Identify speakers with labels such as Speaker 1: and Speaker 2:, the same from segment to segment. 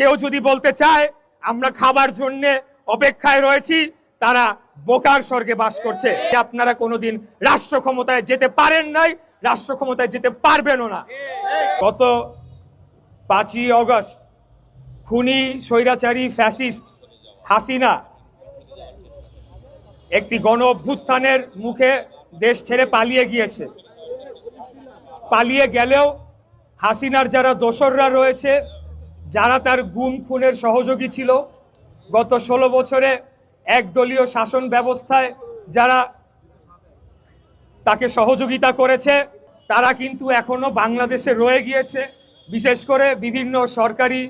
Speaker 1: কেউ যদি বলতে চায়, আমরা খাবার জন্য অপেক্ষায় রয়েছি, তারা বোকার স্বর্গে বাস করছে। আপনারা কোনোদিন রাষ্ট্র ক্ষমতায় যেতে পারেন নাই, রাষ্ট্র ক্ষমতায় যেতে পারবেনও না। গত পাঁচই অগস্ট, খুনি, স্বৈরাচারী, ফ্যাসিস্ট হাসিনা একটি গণ অভ্যুত্থানের মুখে দেশ ছেড়ে পালিয়ে গিয়েছে। পালিয়ে গেলেও হাসিনার যারা দোসররা রয়েছে যারা তার গুম খুনের সহযোগী ছিল, গত ষোলো বছরে একদলীয় শাসন ব্যবস্থায় যারা তাকে সহযোগিতা করেছে, তারা কিন্তু এখনও বাংলাদেশে রয়ে গিয়েছে। বিশেষ করে বিভিন্ন সরকারি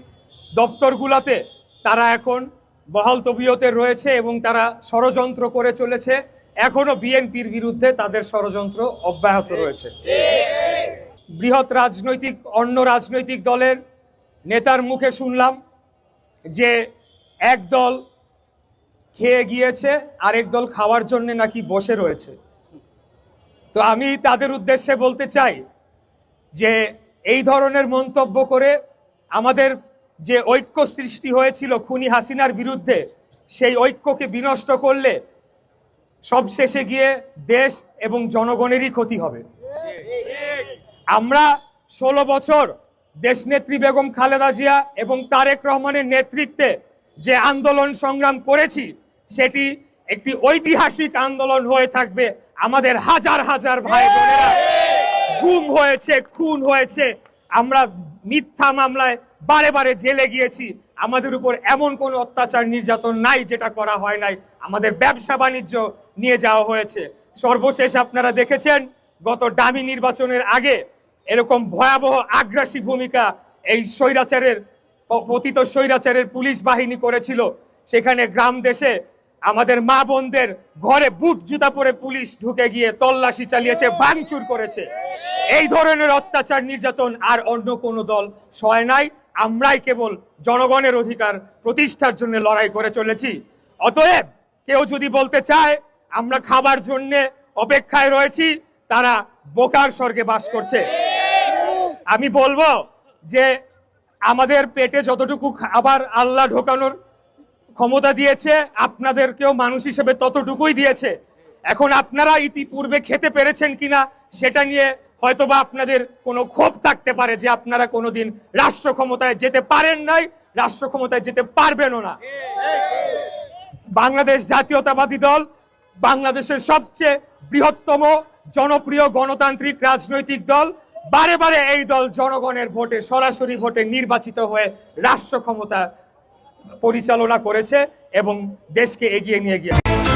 Speaker 1: দপ্তরগুলোতে তারা এখন বহাল তবিয়তে রয়েছে এবং তারা ষড়যন্ত্র করে চলেছে। এখনও বিএনপির বিরুদ্ধে তাদের ষড়যন্ত্র অব্যাহত রয়েছে। বৃহৎ রাজনৈতিক, অন্য রাজনৈতিক দলের নেতার মুখে শুনলাম যে এক দল খেয়ে গিয়েছে, আরেক দল খাওয়ার জন্য নাকি বসে রয়েছে। তো আমি তাদের উদ্দেশ্যে বলতে চাই যে এই ধরনের মন্তব্য করে আমাদের যে ঐক্য সৃষ্টি হয়েছিল খুনি হাসিনার বিরুদ্ধে, সেই ঐক্যকে বিনষ্ট করলে সবশেষে গিয়ে দেশ এবং জনগণেরই ক্ষতি হবে। আমরা ষোলো বছর দেশনেত্রী বেগম খালেদা জিয়া এবং তারেক রহমানের নেতৃত্বে যে আন্দোলন সংগ্রাম করেছি, সেটি একটি ঐতিহাসিক আন্দোলন হয়ে থাকবে আমাদের হাজার হাজার ভাই বোনেরা। গুম হয়েছে, খুন হয়েছে। আমরা মিথ্যা মামলায় বারে বারে জেলে গিয়েছি। আমাদের উপর এমন কোনো অত্যাচার নির্যাতন নাই যেটা করা হয় নাই। আমাদের ব্যবসা বাণিজ্য নিয়ে যাওয়া হয়েছে। সর্বশেষ আপনারা দেখেছেন, গত ডামি নির্বাচনের আগে এরকম ভয়াবহ আগ্রাসী ভূমিকা এই স্বৈরাচারের, পতিত স্বৈরাচারের পুলিশ বাহিনী করেছিল। সেখানে গ্রাম দেশে আমাদের মা বোনদের ঘরে বুট জুতা পরে পুলিশ ঢুকে গিয়ে তল্লাশি চালিয়েছে, ভাঙচুর করেছে। এই ধরনের অত্যাচার নির্যাতন আর অন্য কোনো দল সয় নাই। আমরাই কেবল জনগণের অধিকার প্রতিষ্ঠার জন্য লড়াই করে চলেছি। অতএব কেউ যদি বলতে চায়, আমরা খাবার জন্যে অপেক্ষায় রয়েছি, তারা বোকার স্বর্গে বাস করছে। আমি বলব যে আমাদের পেটে যতটুকু খাবার আল্লাহ ঢোকানোর ক্ষমতা দিয়েছে, আপনাদেরকেও মানুষ হিসেবে ততটুকুই দিয়েছে। এখন আপনারা ইতিপূর্বে খেতে পেরেছেন কিনা সেটা নিয়ে হয়তোবা আপনাদের কোনো ক্ষোভ থাকতে পারে যে আপনারা কোনোদিন রাষ্ট্র ক্ষমতায় যেতে পারেন নাই, রাষ্ট্র ক্ষমতায় যেতে পারবেনও না। বাংলাদেশ জাতীয়তাবাদী দল বাংলাদেশের সবচেয়ে বৃহত্তম জনপ্রিয় গণতান্ত্রিক রাজনৈতিক দল বারে বারে এই দল জনগণের ভোটে সরাসরি ভোটে নির্বাচিত হয়ে রাষ্ট্র ক্ষমতা পরিচালনা করেছে এবং দেশকে এগিয়ে নিয়ে গিয়েছে।